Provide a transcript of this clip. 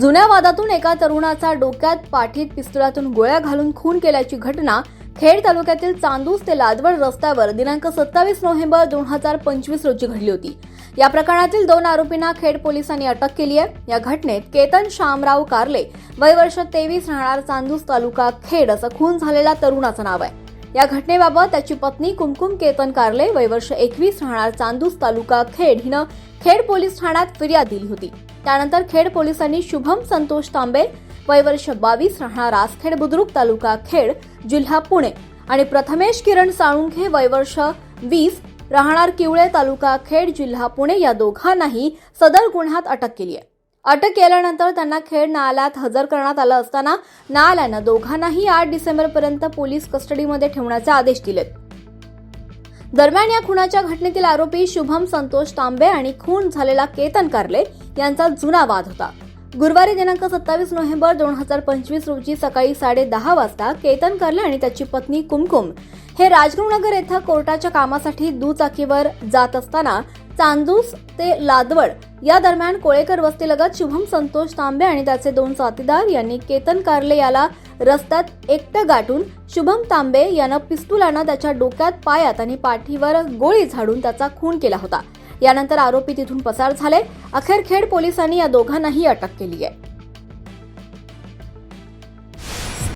जुन्या वादातून एका तरुणाचा डोक्यात पाठीत पिस्तुलातून गोळ्या घालून खून केल्याची घटना खेड तालुक्यातील चांदूस ते लादवड रस्त्यावर दिनांक सत्तावीस नोव्हेंबर दोन हजार पंचवीस रोजी घडली होती. या प्रकरणातील दोन आरोपींना खेड पोलिसांनी अटक केली आहे. या घटनेत केतन शामराव कारले वय वर्ष तेवीस राहणार चांदूस तालुका खेड असं खून झालेल्या तरुणाचं नाव आहे. या घटनेबाबत त्याची पत्नी कुमकुम केतन कारले वय वर्ष एकवीस राहणार चांदूस तालुका खेड हिनं खेड पोलीस ठाण्यात फिर्याद दिली होती. त्यानंतर खेड पोलिसांनी शुभम संतोष तांबे वय वर्ष बावीस राहणार रासखेड बुद्रुक तालुका खेड जिल्हा पुणे आणि प्रथमेश किरण साळुंखे वय वर्ष वीस राहणार किवळे तालुका खेड जिल्हा पुणे या दोघांनाही सदर गुन्ह्यात अटक केली आहे. अटक केल्यानंतर त्यांना खेड न्यायालयात हजर करण्यात आलं असताना न्यायालयानं दोघांनाही आठ डिसेंबरपर्यंत पोलीस कस्टडीमध्ये ठेवण्याचे आदेश दिलेत. दरम्यान या खुनाच्या घटनेतील आरोपी शुभम संतोष तांबे आणि खून झालेला केतन कारले यांचा जुना वाद होता. गुरुवारी दिनांक सत्तावीस नोव्हेंबर दोन हजार पंचवीस रोजी सकाळी साडे दहा वाजता केतन कारले आणि त्याची पत्नी कुमकुम हे राजगुरुनगर येथे कोर्टाच्या कामासाठी दुचाकीवर जात असताना चांदूस ते लादवड या दरम्यान कोळेकर वस्तीलगत शुभम संतोष तांबे आणि त्याचे दोन साथीदार यांनी केतन कारले याला रस्त्यात एकटं गाठून शुभम तांबे यानं पिस्तुलानं त्याच्या डोक्यात पायात आणि पाठीवर गोळी झाडून त्याचा खून केला होता. यानंतर आरोपी तिथून पसार झाले. अखेर खेड पोलिसांनी या दोघांनाही अटक केली आहे.